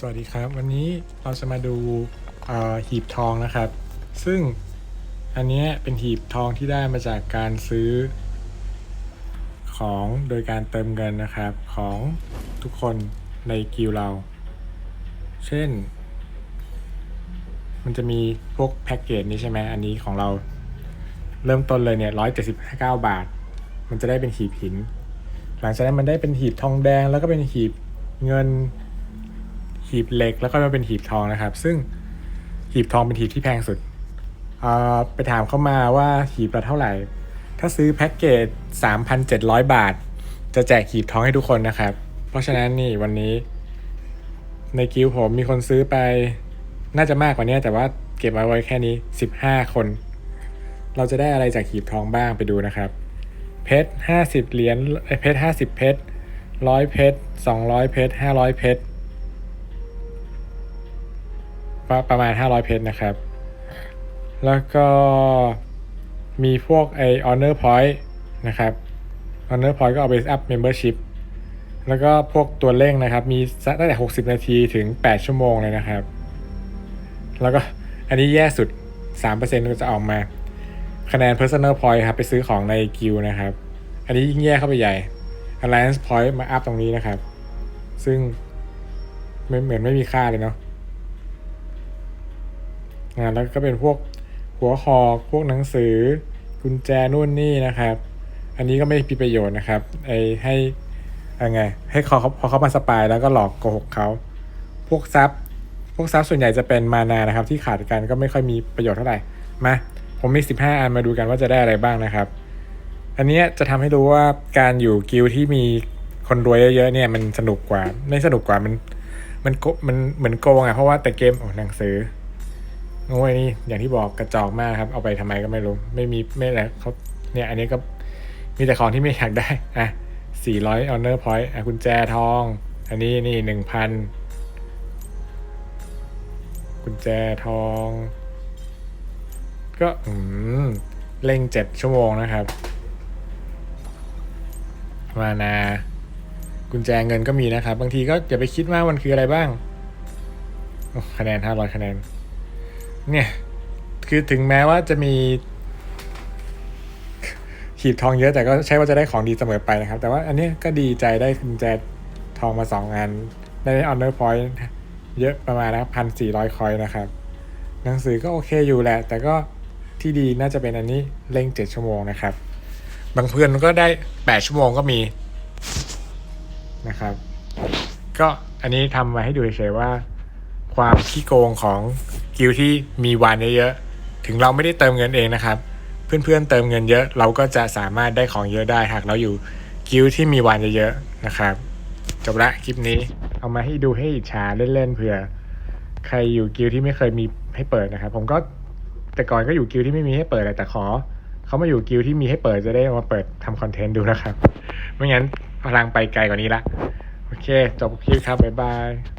สวัสดีครับ วันนี้เราจะมาดูหีบทองนะครับ ซึ่งอันนี้เป็นหีบทองที่ได้มาจากการซื้อของโดยการเติมเงินนะครับของทุกคนในกิลเรา เช่น มันจะมีพวกแพ็กเกจนี้ใช่ไหมอันนี้ของเราเริ่มต้นเลยเนี่ยร้อยเจ็ดสิบเก้าบาท มันจะได้เป็นหีบหิน หลังจากนั้นมันได้เป็นหีบทองแดงแล้วก็เป็นหีบเงิน หีบเหล็กแล้วก็มาเป็นหีบทองนะครับ ซึ่งหีบทองเป็นหีบที่แพงสุดไปถามเขามาว่าหีบละเท่าไหร่ ถ้าซื้อแพ็กเกจ 3,700 บาท จะแจกหีบทองให้ทุกคนนะครับ เพราะฉะนั้นนี่วันนี้ ในกิวผมมีคนซื้อไป น่าจะมากกว่านี้แต่ว่าเก็บเอาไว้แค่นี้ 15 คน เราจะได้อะไรจากหีบทองบ้างไปดูนะครับ เพชร 50 เหรียญเอ้ยเพชร 50 เพชร 100 เพชร 200 เพชร 500 เพชร ประประมาณ 500 เพชรนะครับ แล้วก็มีพวกไออ honor point นะครับ honor point ก็เอาไปอัพ membership แล้วก็พวกตัวเร่งนะครับ มีตั้งแต่ 60 นาทีถึง 8 ชั่วโมงเลยนะครับ แล้วก็อันนี้แย่สุด 3%ก็จะออกมาคะแนน personal point ครับ ไปซื้อของในกิลนะครับ อันนี้ยิ่งแย่เข้าไปใหญ่ alliance point มาอัพตรงนี้นะครับ ซึ่งเหมือนไม่มีค่าเลยเนาะ อ่าแล้วก็เป็นพวกหัวหอกพวกหนังสือ กุญแจนู่นนี่นะครับ อันนี้ก็ไม่มีประโยชน์นะครับไอให้ยังไงให้เขาพอเขามาสปายแล้วก็หลอกโกหกเขาพวกซับพวกซับส่วนใหญ่จะเป็นมานานะครับ ที่ขาดกันก็ไม่ค่อยมีประโยชน์เท่าไหร่มาผมมี 15 อันมาดูกันว่าจะได้อะไรบ้างนะครับ อันนี้จะทำให้รู้ว่าการอยู่กิลที่มีคนรวยเยอะๆเนี่ยมันสนุกกว่าไม่สนุกกว่ามันมันโกมันเหมือนโกงอะเพราะว่าแต่เกมโอ้หนังสือ โอ้ยนี่อย่างที่บอกกระจอกมากครับ เอาไปทำไมก็ไม่รู้ ไม่มีไม่อะไรเขาเนี่ยอันนี้ก็มีแต่ของที่ไม่อยากได้อะสี่ร้อย honor point อะกุญแจทอง อันนี้นี่หนึ่งพันกุญแจทอง ก็อืมเร่งเจ็ดชั่วโมงนะครับมานา กุญแจเงินก็มีนะครับ บางทีก็อย่าไปคิดว่ามันคืออะไรบ้าง คะแนนห้าร้อยคะแนน เนี่ยคือถึงแม้ว่าจะมีขีดทองเยอะแต่ก็ใช่ว่าจะได้ของดีเสมอไปนะครับ แต่ว่าอันนี้ก็ดีใจได้กุญแจทองมาสองอันได้ออนเนอร์พอยต์เยอะประมาณนะพันสี่ร้อยคอยนะครับ หนังสือก็โอเคอยู่แหละ แต่ก็ที่ดีน่าจะเป็นอันนี้เร่งเจ็ดชั่วโมงนะครับ บางเพื่อนก็ได้แปดชั่วโมงก็มีนะครับ ก็อันนี้ทำมาให้ดูเฉยๆว่า ความขี้โกงของกิลที่มีวานเยอะๆถึงเราไม่ได้เติมเงินเองนะครับ เพื่อนๆเติมเงินเยอะ เราก็จะสามารถได้ของเยอะได้หากเราอยู่กิลที่มีวานเยอะๆนะครับ จบละคลิปนี้เอามาให้ดูให้อิจฉาเล่นๆเผื่อ ใครอยู่กิลที่ไม่เคยมีให้เปิดนะครับ ผมก็แต่ก่อนก็อยู่กิลที่ไม่มีให้เปิดแหละแต่ขอเขามาอยู่กิลที่มีให้เปิดจะได้มาเปิดทำคอนเทนต์ดูนะครับ ไม่งั้นพลังไปไกลกว่านี้ละ โอเค จบคลิปครับ บ๊ายบาย